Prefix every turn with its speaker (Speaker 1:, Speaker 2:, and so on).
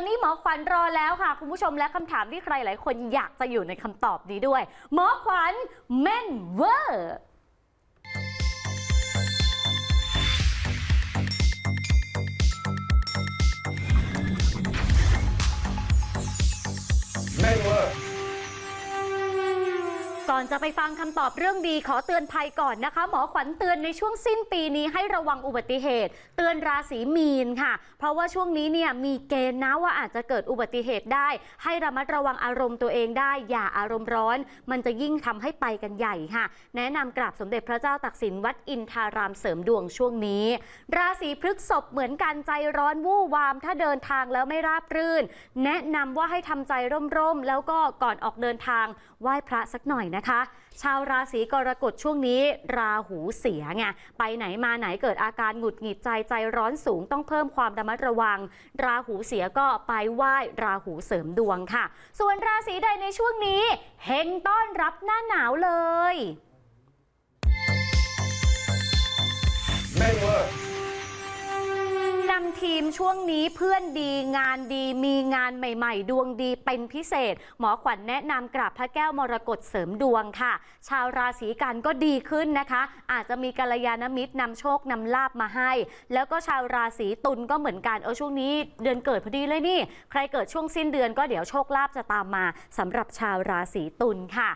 Speaker 1: อนนี้หมอขวัญรอแล้วค่ะ คุณผู้ชมและคำถามที่ใครหลายคนอยากจะอยู่ในคำตอบนี้ด้วย หมอขวัญแม่นเวอร์ ก่อนจะไปฟังคำตอบเรื่องดีขอเตือนภัยก่อนนะคะ หมอขวัญเตือนในช่วงสิ้นปีนี้ให้ระวังอุบัติเหตุ เตือนราศีมีนค่ะ เพราะว่าช่วงนี้เนี่ยมีเกณฑ์นะว่าอาจจะเกิดอุบัติเหตุได้ ให้ระมัดระวังอารมณ์ตัวเองได้ อย่าอารมณ์ร้อน มันจะยิ่งทำให้ไปกันใหญ่ค่ะ แนะนำกราบสมเด็จพระเจ้าตักสินวัดอินทารามเสริมดวงช่วงนี้ ราศีพฤษภเหมือนกันใจร้อนวู่วาม ถ้าเดินทางแล้วไม่ราบรื่น แนะนำว่าให้ทำใจร่มๆแล้วก็ก่อนออกเดินทางไหว้พระสักหน่อยนะคะ ชาวราศีกรกฎช่วงนี้ ราหูเสียไงไปไหนมาไหนเกิดอาการหงุดหงิดใจใจร้อนสูงต้องเพิ่มความระมัดระวัง ราหูเสียก็ไปไหว้ราหูเสริมดวงค่ะ ส่วนราศีใดในช่วงนี้เฮงต้อนรับหน้าหนาวเลย
Speaker 2: แม่เวอร์
Speaker 1: ทีมช่วงนี้เพื่อนดีงานดีมีงานใหม่ ๆ ดวงดีเป็นพิเศษ หมอขวัญแนะนำกราบพระแก้วมรกตเสริมดวงค่ะ ชาวราศีกันก็ดีขึ้นนะคะ อาจจะมีกัลยาณมิตรนำโชคนำลาบมาให้ แล้วก็ชาวราศีตุลก็เหมือนกันเออช่วงนี้เดือนเกิดพอดีเลยนี่ ใครเกิดช่วงสิ้นเดือนก็เดี๋ยวโชคลาภจะตามมาสำหรับชาวราศีตุลค่ะ